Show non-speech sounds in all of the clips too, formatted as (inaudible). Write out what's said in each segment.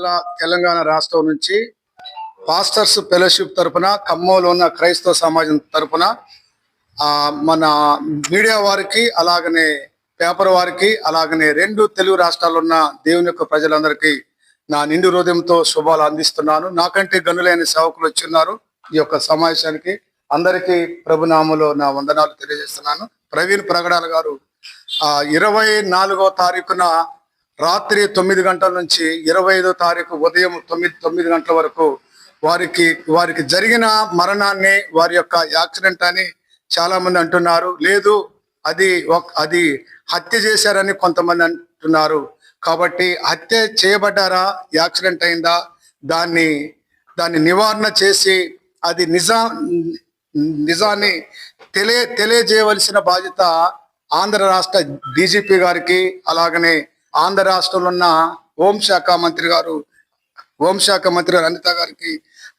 జిల్లా తెలంగాణ రాష్ట్రం నుంచి పాస్టర్స్ ఫెలోషిప్ తరపున ఖమ్మంలో ఉన్న క్రైస్తవ సమాజం తరపున ఆ, మన మీడియా వారికి అలాగనే పేపర్ వారికి అలాగనే రెండు తెలుగు రాష్ట్రాల్లో ఉన్న దేవుని యొక్క ప్రజలందరికీ నా నిండు హృదయంతో శుభాలు అందిస్తున్నాను. నాకంటే గనులైన సేవకులు వచ్చి ఉన్నారు ఈ యొక్క సమావేశానికి. అందరికీ ప్రభునామలో నా వందనాలు తెలియజేస్తున్నాను. ప్రవీణ్ ప్రగడాల గారు ఆ ఇరవై నాలుగో తారీఖున రాత్రి తొమ్మిది గంటల నుంచి ఇరవై ఐదో తారీఖు ఉదయం తొమ్మిది తొమ్మిది గంటల వరకు వారికి వారికి జరిగిన మరణాన్ని వారి యొక్క యాక్సిడెంట్ అని చాలా మంది అంటున్నారు. లేదు అది అది హత్య చేశారని కొంతమంది అంటున్నారు. కాబట్టి హత్య చేయబడ్డారా? యాక్సిడెంట్ అయిందా? దాన్ని దాన్ని నివారణ చేసి అది నిజా నిజాన్ని తెలియ తెలియజేయవలసిన బాధ్యత ఆంధ్ర రాష్ట్ర డీజీపీ గారికి అలాగనే ఆంధ్ర రాష్ట్రంలో ఉన్న హోంశాఖ మంత్రి గారు హోంశాఖ మంత్రి గారు అనిత గారికి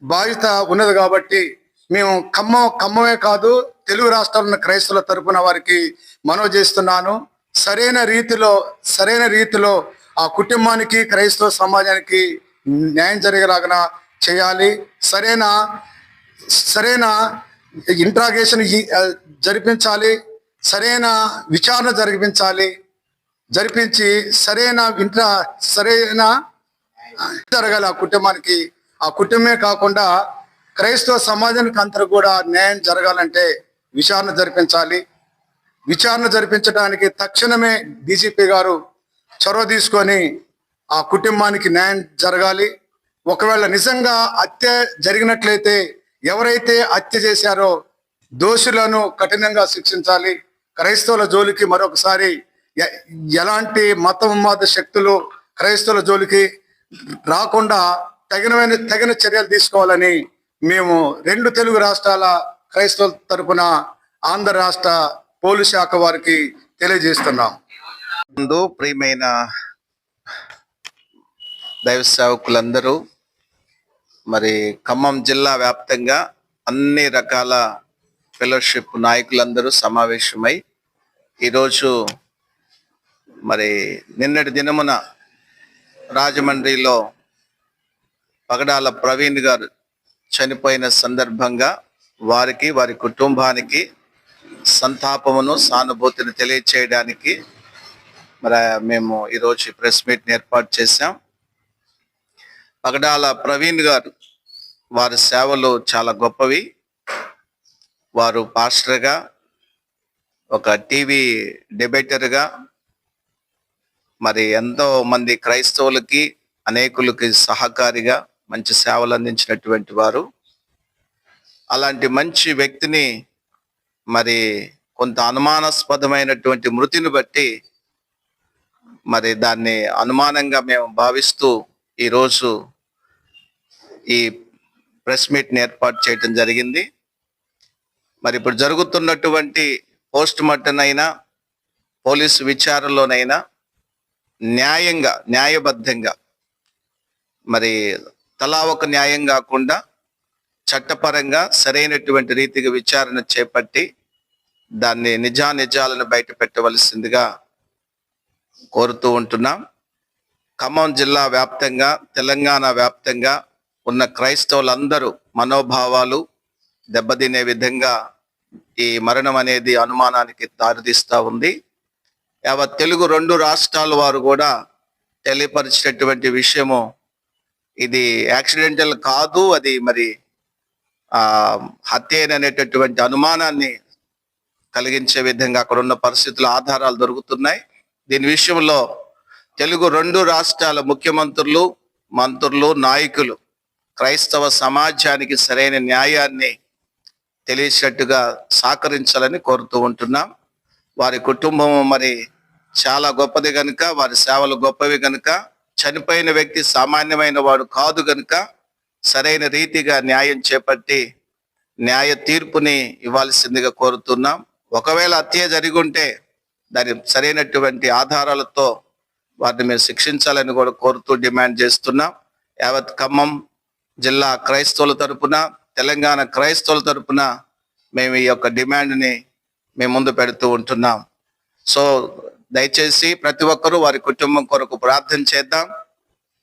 బాధ్యత ఉన్నది కాబట్టి మేము ఖమ్మం ఖమ్మమే కాదు తెలుగు రాష్ట్రాల్లో ఉన్న క్రైస్తవుల తరపున వారికి మనవి చేస్తున్నాను. సరైన రీతిలో సరైన రీతిలో ఆ కుటుంబానికి క్రైస్తవ సమాజానికి న్యాయం జరిగేలాగా చేయాలి. సరైన సరైన ఇంట్రాగేషన్ జరిపించాలి. సరైన విచారణ జరిపించాలి. జరిపించి సరైన ఇంట్రా సరైన జరగాలి ఆ కుటుంబానికి. ఆ కుటుంబమే కాకుండా క్రైస్తవ సమాజానికి అంతా కూడా న్యాయం జరగాలంటే విచారణ జరిపించాలి. విచారణ జరిపించడానికి తక్షణమే డీజీపీ గారు చొరవ తీసుకొని ఆ కుటుంబానికి న్యాయం జరగాలి. ఒకవేళ నిజంగా హత్య జరిగినట్లయితే ఎవరైతే హత్య చేశారో దోషులను కఠినంగా శిక్షించాలి. క్రైస్తవుల జోలికి మరొకసారి ఎలాంటి మత మతోన్మాద శక్తులు క్రైస్తవుల జోలికి రాకుండా తగినమైన తగిన చర్యలు తీసుకోవాలని మేము రెండు తెలుగు రాష్ట్రాల క్రైస్తవుల తరపున ఆంధ్ర రాష్ట్ర పోలీస్ శాఖ వారికి తెలియజేస్తున్నాం. ముందు ప్రియమైన దైవ సేవకులందరూ మరి ఖమ్మం జిల్లా వ్యాప్తంగా అన్ని రకాల ఫెలోషిప్ నాయకులందరూ సమావేశమై ఈరోజు మరి నిన్నటి దినమున రాజమండ్రిలో పగడాల ప్రవీణ్ గారు చనిపోయిన సందర్భంగా వారికి వారి కుటుంబానికి సంతాపమును సానుభూతిని తెలియచేయడానికి మరి మేము ఈరోజు ప్రెస్ మీట్ ఏర్పాటు చేశాం. పగడాల ప్రవీణ్ గారు వారి సేవలు చాలా గొప్పవి. వారు పాస్టర్గా ఒక టీవీ డిబేటర్గా మరి ఎంతో మంది క్రైస్తవులకి అనేకులకి సహకారిగా మంచి సేవలు అందించినటువంటి వారు. అలాంటి మంచి వ్యక్తిని మరి కొంత అనుమానాస్పదమైనటువంటి మృతిని బట్టి మరి దాన్ని అనుమానంగా మేము భావిస్తూ ఈరోజు ఈ ప్రెస్ మీట్ని ఏర్పాటు చేయటం జరిగింది. మరి ఇప్పుడు జరుగుతున్నటువంటి పోస్ట్ మార్టం అయినా పోలీసు విచారణలోనైనా న్యాయంగా న్యాయబద్ధంగా మరి తలా ఒక న్యాయం కాకుండా చట్టపరంగా సరైనటువంటి రీతిగా విచారణ చేపట్టి దాన్ని నిజానిజాలను బయట పెట్టవలసిందిగా కోరుతూ ఉంటున్నాం. ఖమ్మం జిల్లా వ్యాప్తంగా తెలంగాణ వ్యాప్తంగా ఉన్న క్రైస్తవులందరూ మనోభావాలు దెబ్బతినే విధంగా ఈ మరణం అనేది అనుమానానికి దారితీస్తూ ఉంది. యావత్ తెలుగు రెండు రాష్ట్రాల వారు కూడా తెలియపరిచినటువంటి విషయము. ఇది యాక్సిడెంటల్ కాదు అది మరి ఆ అనేటటువంటి అనుమానాన్ని కలిగించే విధంగా అక్కడ ఉన్న పరిస్థితుల ఆధారాలు దొరుకుతున్నాయి. దీని విషయంలో తెలుగు రెండు రాష్ట్రాల ముఖ్యమంత్రులు మంత్రులు నాయకులు క్రైస్తవ సమాజానికి సరైన న్యాయాన్ని తెలియచేట్టుగా సహకరించాలని కోరుతూ ఉంటున్నాం. వారి కుటుంబం మరి చాలా గొప్పది గనుక వారి సేవలు గొప్పవి గనుక చనిపోయిన వ్యక్తి సామాన్యమైన వాడు కాదు గనుక సరైన రీతిగా న్యాయం చేపట్టి న్యాయ తీర్పుని ఇవ్వాల్సిందిగా కోరుతున్నాం. ఒకవేళ హత్య జరిగి ఉంటే దాని సరైనటువంటి ఆధారాలతో వారిని మేము శిక్షించాలని కూడా కోరుతూ డిమాండ్ చేస్తున్నాం. యావత్ ఖమ్మం జిల్లా క్రైస్తవుల తరపున తెలంగాణ క్రైస్తవుల తరపున మేము ఈ యొక్క డిమాండ్ని మేము ముందు పెడుతూ ఉంటున్నాం. సో దయచేసి ప్రతి ఒక్కరూ వారి కుటుంబం కొరకు ప్రార్థన చేద్దాం.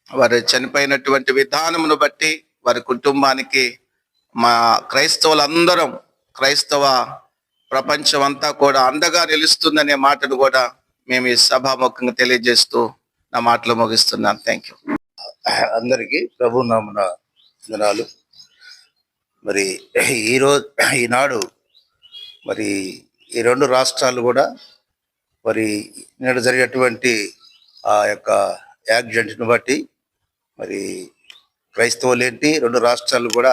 వారు చనిపోయినటువంటి విధానమును బట్టి వారి కుటుంబానికి మా క్రైస్తవులందరం క్రైస్తవ ప్రపంచం అంతా కూడా అండగా నిలుస్తుందనే మాటను కూడా మేము ఈ సభాముఖంగా తెలియజేస్తూ నా మాటలు ముగిస్తున్నాను. థ్యాంక్ యూ అందరికీ ప్రభు నామన వందనాలు. మరి ఈరోజు ఈనాడు మరి ఈ రెండు రాష్ట్రాలు కూడా మరి నేడు జరిగేటువంటి ఆ యొక్క యాక్సిడెంట్ని బట్టి మరి క్రైస్తవులు ఏంటి రెండు రాష్ట్రాలు కూడా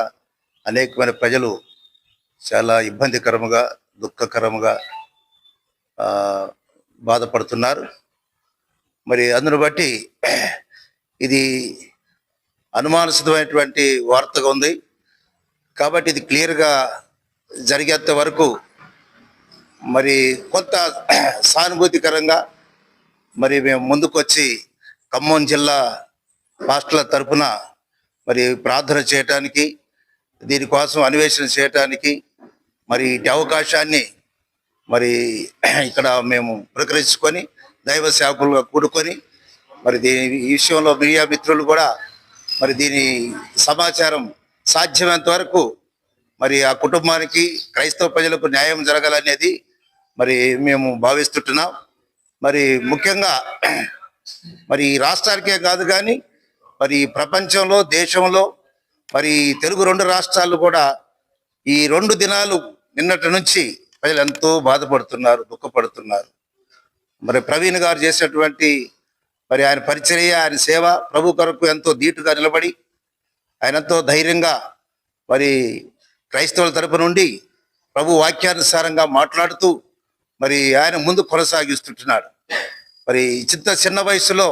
అనేకమైన ప్రజలు చాలా ఇబ్బందికరముగా దుఃఖకరముగా బాధపడుతున్నారు. మరి అందును బట్టి ఇది అనుమానసితమైనటువంటి వార్తగా ఉంది. కాబట్టి ఇది క్లియర్గా జరిగేంత వరకు మరి కొంత (clears throat) సానుభూతికరంగా మరి మేము ముందుకొచ్చి ఖమ్మం జిల్లా రాష్ట్రాల తరఫున మరి ప్రార్థన చేయటానికి దీనికోసం అన్వేషణ చేయటానికి మరి ఇటు అవకాశాన్ని మరి (clears throat) ఇక్కడ మేము ప్రకటించుకొని దైవ సేవకులుగా కూడుకొని మరి దీని ఈ విషయంలో మీడియా మిత్రులు కూడా మరి దీని సమాచారం సాధ్యమైనంత వరకు మరి ఆ కుటుంబానికి క్రైస్తవ ప్రజలకు న్యాయం జరగాలనేది మరి మేము భావిస్తుంటున్నాం. మరి ముఖ్యంగా మరి రాష్ట్రానికే కాదు కానీ మరి ప్రపంచంలో దేశంలో మరి తెలుగు రెండు రాష్ట్రాలు కూడా ఈ రెండు దినాలు నిన్నటి నుంచి ప్రజలు ఎంతో బాధపడుతున్నారు దుఃఖపడుతున్నారు. మరి ప్రవీణ్ గారు చేసినటువంటి మరి ఆయన పరిచర్య ఆయన సేవ ప్రభు కొరకు ఎంతో ధీటుగా నిలబడి ఆయన ఎంతో ధైర్యంగా మరి క్రైస్తవుల తరపు నుండి ప్రభు వాక్యానుసారంగా మాట్లాడుతూ మరి ఆయన ముందు కొనసాగిస్తుంటున్నాడు. మరి చిన్న చిన్న వయసులో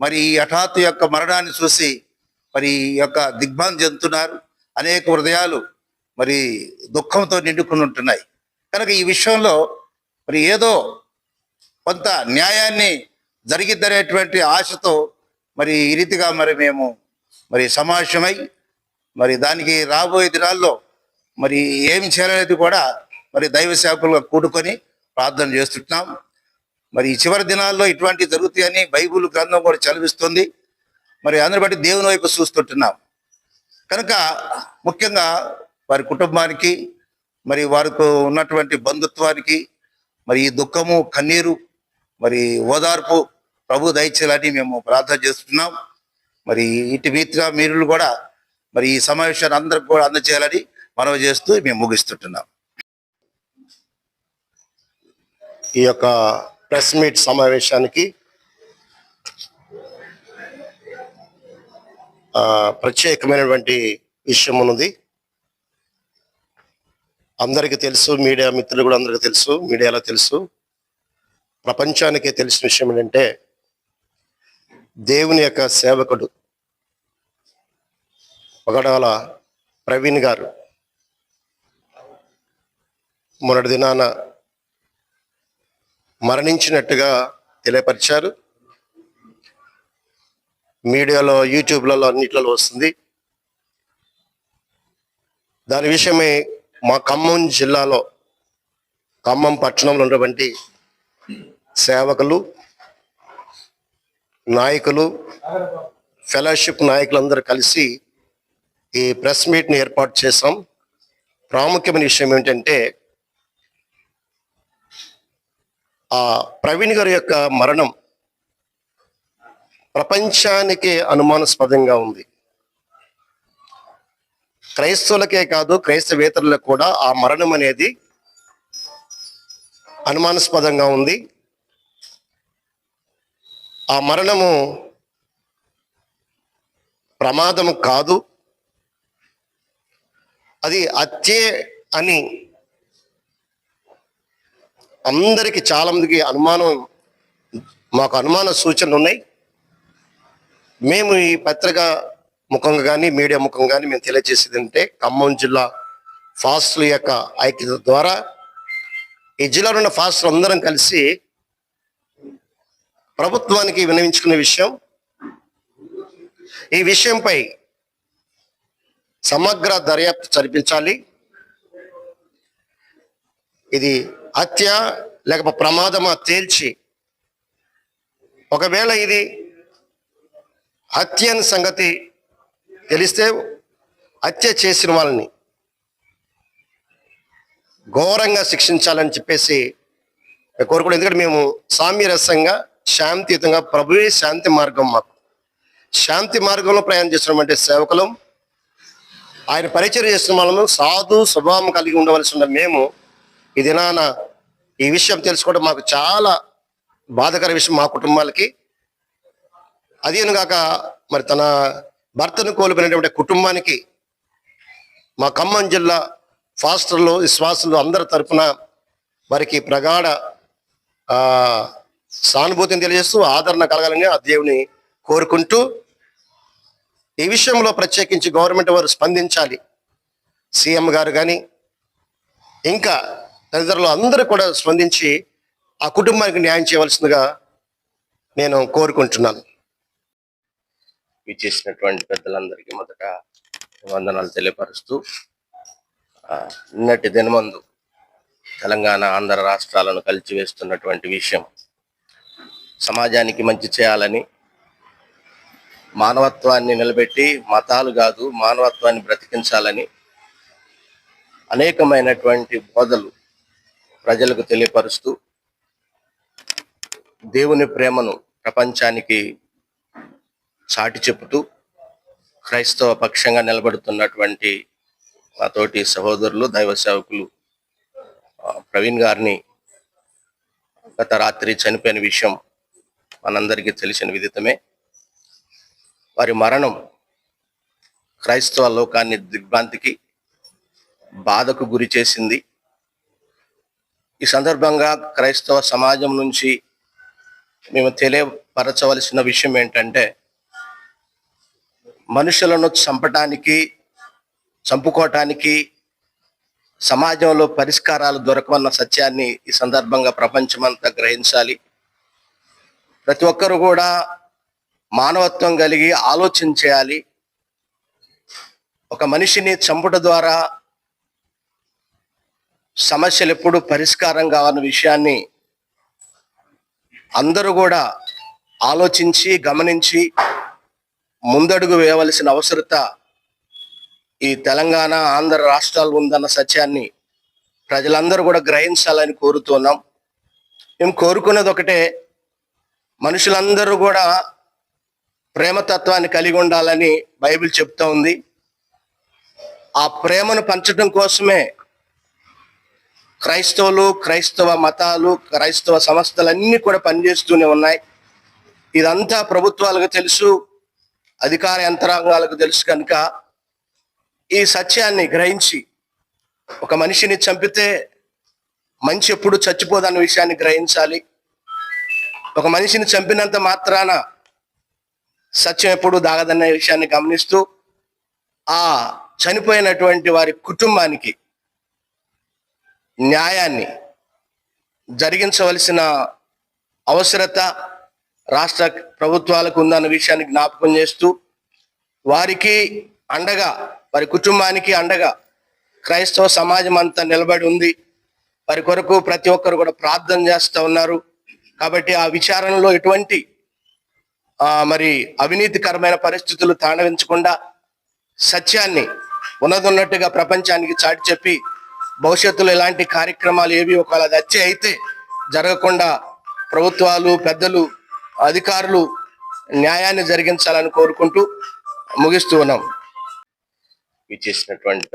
మరి ఈ హఠాత్తు యొక్క మరణాన్ని చూసి మరి ఈ యొక్క దిగ్భం చెందుతున్నారు. అనేక హృదయాలు మరి దుఃఖంతో నిండుకుని ఉంటున్నాయి. కనుక ఈ విషయంలో మరి ఏదో కొంత న్యాయాన్ని జరిగిద్దనేటువంటి ఆశతో మరి ఈ రీతిగా మరి మేము మరి సమావేశమై మరి దానికి రాబోయే దినాల్లో మరి ఏం చేయాలనేది కూడా మరి దైవ సేవకులుగా కూడుకొని ప్రార్థన చేస్తున్నాం మరి ఈ చివరి దినాల్లో ఇటువంటి జరుగుతాయని బైబిల్ గ్రంథం కూడా చదివిస్తుంది. మరి అందరి బట్టి దేవుని వైపు చూస్తుంటున్నాం. కనుక ముఖ్యంగా వారి కుటుంబానికి మరి వారికి ఉన్నటువంటి బంధుత్వానికి మరి ఈ దుఃఖము కన్నీరు మరి ఓదార్పు ప్రభు దయచేయాలని మేము ప్రార్థన చేస్తున్నాం. మరి ఇటు మీతిగా మీరు కూడా మరి ఈ సమావేశాన్ని అందరికి కూడా అందజేయాలని మనవి చేస్తూ మేము ముగిస్తుంటున్నాం. ఈ యొక్క ప్రెస్ మీట్ సమావేశానికి ప్రత్యేకమైనటువంటి విషయం ఉన్నది. అందరికీ తెలుసు మీడియా మిత్రులు కూడా అందరికీ తెలుసు మీడియాలో తెలుసు. ప్రపంచానికే తెలిసిన విషయం ఏంటంటే దేవుని యొక్క సేవకుడు పగడాల ప్రవీణ్ గారు మొన్నటి దినాన మరణించినట్టుగా తెలియపరిచారు. మీడియాలో యూట్యూబ్లలో అన్నిట్లలో వస్తుంది. దాని విషయమే మా ఖమ్మం జిల్లాలో ఖమ్మం పట్టణంలో ఉన్నటువంటి సేవకులు నాయకులు ఫెలోషిప్ నాయకులందరూ కలిసి ఈ ప్రెస్ మీట్ని ఏర్పాటు చేశాం. ప్రాముఖ్యమైన విషయం ఏంటంటే ఆ ప్రవీణ్ గారి యొక్క మరణం ప్రపంచానికి అనుమానాస్పదంగా ఉంది. క్రైస్తవులకే కాదు క్రైస్తవేతరులకు కూడా ఆ మరణం అనేది అనుమానాస్పదంగా ఉంది. ఆ మరణము ప్రమాదం కాదు. అది హత్యే అని అందరికి చాలా మందికి అనుమానం మాకు అనుమాన సూచనలు ఉన్నాయి. మేము ఈ పత్రిక ముఖంగా కానీ మీడియా ముఖంగా కానీ మేము తెలియజేసేది అంటే ఖమ్మం జిల్లా ఫాస్టుల యొక్క ఐక్యత ద్వారా ఈ జిల్లాలో ఉన్న ఫాస్టులు అందరం కలిసి ప్రభుత్వానికి వినవించుకునే విషయం. ఈ విషయంపై సమగ్ర దర్యాప్తు జరిపించాలి. ఇది హత్య లేకపోతే ప్రమాదమా తేల్చి. ఒకవేళ ఇది హత్య సంగతి తెలిస్తే హత్య చేసిన వాళ్ళని ఘోరంగా శిక్షించాలని చెప్పేసి మేము ఎందుకంటే మేము సామ్యరసంగా శాంతియుతంగా ప్రభువే శాంతి మార్గం మాకు. శాంతి మార్గంలో ప్రయాణం చేస్తున్నామంటే సేవకులం ఆయన పరిచయం చేస్తున్న వాళ్ళము సాధు స్వభావం కలిగి ఉండవలసి ఉన్న మేము ఈ దినాన ఈ విషయం తెలుసుకోవడం మాకు చాలా బాధకర విషయం మా కుటుంబాలకి. అదేనుగాక మరి తన భర్తను కోల్పోయినటువంటి కుటుంబానికి మా ఖమ్మం జిల్లా ఫాస్టర్లు విశ్వాసులు అందరి తరఫున వారికి ప్రగాఢ సానుభూతిని తెలియజేస్తూ ఆదరణ కలగాలని ఆ దేవుని కోరుకుంటూ ఈ విషయంలో ప్రత్యేకించి గవర్నమెంట్ వారు స్పందించాలి. సీఎం గారు కానీ ఇంకా తదితరులు అందరూ కూడా స్పందించి ఆ కుటుంబానికి న్యాయం చేయవలసిందిగా నేను కోరుకుంటున్నాను. ఇచ్చేసినటువంటి పెద్దలందరికీ మొదట వందనాలు తెలియపరుస్తూ నిన్నటి దినమందు తెలంగాణ ఆంధ్ర రాష్ట్రాలను కలిచివేస్తున్నటువంటి విషయం సమాజానికి మంచి చేయాలని మానవత్వాన్ని నిలబెట్టి మతాలు కాదు మానవత్వాన్ని బ్రతికించాలని అనేకమైనటువంటి బోధలు ప్రజలకు తెలియపరుస్తూ దేవుని ప్రేమను ప్రపంచానికి చాటి చెబుతూ క్రైస్తవ పక్షంగా నిలబడుతున్నటువంటి మా తోటి సహోదరులు దైవ సేవకులు ప్రవీణ్ గారిని గత రాత్రి చనిపోయిన విషయం మనందరికీ తెలిసిన విదితమే. వారి మరణం క్రైస్తవ లోకాన్ని దిగ్భ్రాంతికి బాధకు గురి చేసింది. ఈ సందర్భంగా క్రైస్తవ సమాజం నుంచి మేము తెలియపరచవలసిన విషయం ఏంటంటే మనుషులను చంపటానికి చంపుకోవటానికి సమాజంలో పరిష్కారాలు దొరకవన్న సత్యాన్ని ఈ సందర్భంగా ప్రపంచమంతా గ్రహించాలి. ప్రతి ఒక్కరు కూడా మానవత్వం కలిగి ఆలోచన చేయాలి. ఒక మనిషిని చంపుట ద్వారా సమస్యలు ఎప్పుడు పరిష్కారం కావన్న విషయాన్ని అందరూ కూడా ఆలోచించి గమనించి ముందడుగు వేయవలసిన అవసరత ఈ తెలంగాణ ఆంధ్ర రాష్ట్రాలు ఉందన్న సత్యాన్ని ప్రజలందరూ కూడా గ్రహించాలని కోరుతున్నాం మేము కోరుకునేది ఒకటే మనుషులందరూ కూడా ప్రేమతత్వాన్ని కలిగి ఉండాలని బైబిల్ చెప్తా ఉంది. ఆ ప్రేమను పంచడం కోసమే క్రైస్తవులు క్రైస్తవ మతాలు క్రైస్తవ సంస్థలన్నీ కూడా పనిచేస్తూనే ఉన్నాయి. ఇదంతా ప్రభుత్వాలకు తెలుసు అధికార యంత్రాంగాలకు తెలుసు కనుక ఈ సత్యాన్ని గ్రహించి ఒక మనిషిని చంపితే మంచి ఎప్పుడు చచ్చిపోదన్న విషయాన్ని గ్రహించాలి. ఒక మనిషిని చంపినంత మాత్రాన సత్యం ఎప్పుడు దాగదన్న విషయాన్ని గమనిస్తూ ఆ చనిపోయినటువంటి వారి కుటుంబానికి న్యాయాన్ని జరిగించవలసిన అవసరత రాష్ట్ర ప్రభుత్వాలకు ఉందన్న విషయాన్ని జ్ఞాపకం చేస్తూ వారికి అండగా వారి కుటుంబానికి అండగా క్రైస్తవ సమాజం అంతా నిలబడి ఉంది. వారి కొరకు ప్రతి ఒక్కరు కూడా ప్రార్థన చేస్తూ ఉన్నారు. కాబట్టి ఆ విచారణలో ఎటువంటి మరి అవినీతికరమైన పరిస్థితులు తాండవించకుండా సత్యాన్ని ఉన్నదొన్నట్టుగా ప్రపంచానికి చాటి చెప్పి భవిష్యత్తులో ఇలాంటి కార్యక్రమాలు ఏవి ఒకవేళ అది అయితే జరగకుండా ప్రభుత్వాలు పెద్దలు అధికారులు న్యాయాన్ని జరిగించాలని కోరుకుంటూ ముగిస్తూ ఉన్నాం. ఇచ్చేసినటువంటి